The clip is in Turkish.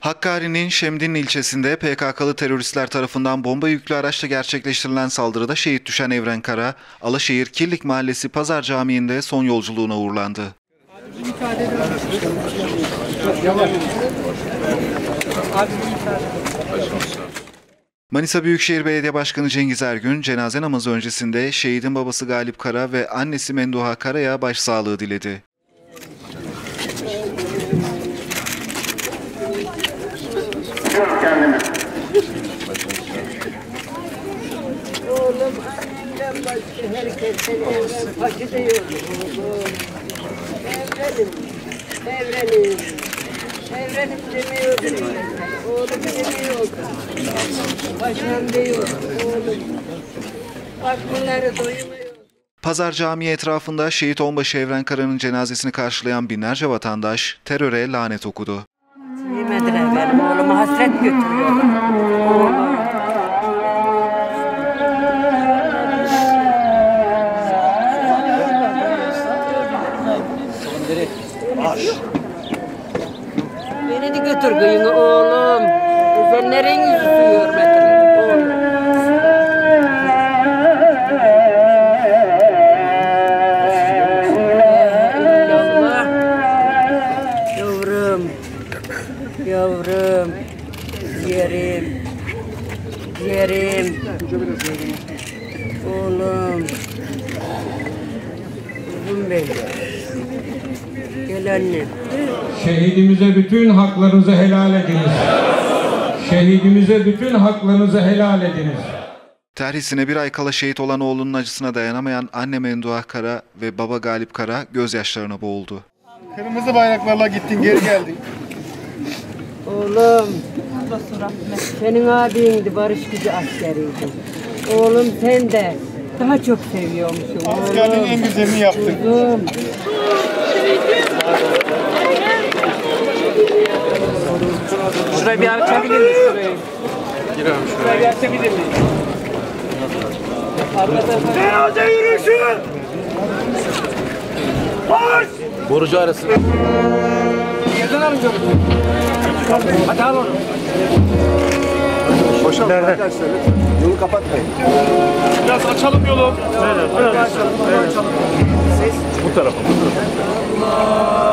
Hakkari'nin Şemdin ilçesinde PKK'lı teröristler tarafından bomba yüklü araçla gerçekleştirilen saldırıda şehit düşen Evren Kara, Alaşehir Kirlik Mahallesi Pazar Camii'nde son yolculuğuna uğurlandı. Manisa Büyükşehir Belediye Başkanı Cengiz Ergün, cenaze namazı öncesinde şehidin babası Galip Kara ve annesi Menduha Kara'ya başsağlığı diledi. Oğlum annemden başka herkesten evren fakir. Oğlum. Evrenim. Evrenim. Evrenim demiyordum. Oğlum demiyor. Başım diyor. Oğlum. Bak bunları doymuyor. Pazar Camii etrafında şehit onbaşı Evren Kara'nın cenazesini karşılayan binlerce vatandaş teröre lanet okudu. Yemediler benim oğlumu hasret götürüyor. Oğlum. Beni de götür kıyını oğlum. Sen nereye yüzü Yavrum. Yerim. Yerim. Oğlum. Kuzum benim. Gel annem. Şehidimize bütün haklarınızı helal ediniz. Şehidimize bütün haklarınızı helal ediniz. Terhisine bir ay kala şehit olan oğlunun acısına dayanamayan anne Menduha Kara ve baba Galip Kara gözyaşlarına boğuldu. Kırmızı bayraklarla gittin geri geldin. Oğlum. Senin abindi barış gücü askeriydi. Oğlum sen de daha çok seviyormuşsun. Askerliğin en Oğlum. güzelini yaptın. Kuzum. Şurayı bir açabilir miyiz? Şurayı. Şurayı bir açabilir miyiz? Cenaze yürüyüşü! Marş! Borucu arasın. Yerden alın çabuk. Hadi al onu. Boşaltın arkadaşlar. Yolu kapatmayın. Biraz açalım yolu. Evet, biraz açalım. açalım. Bu tarafa. Bu tarafa.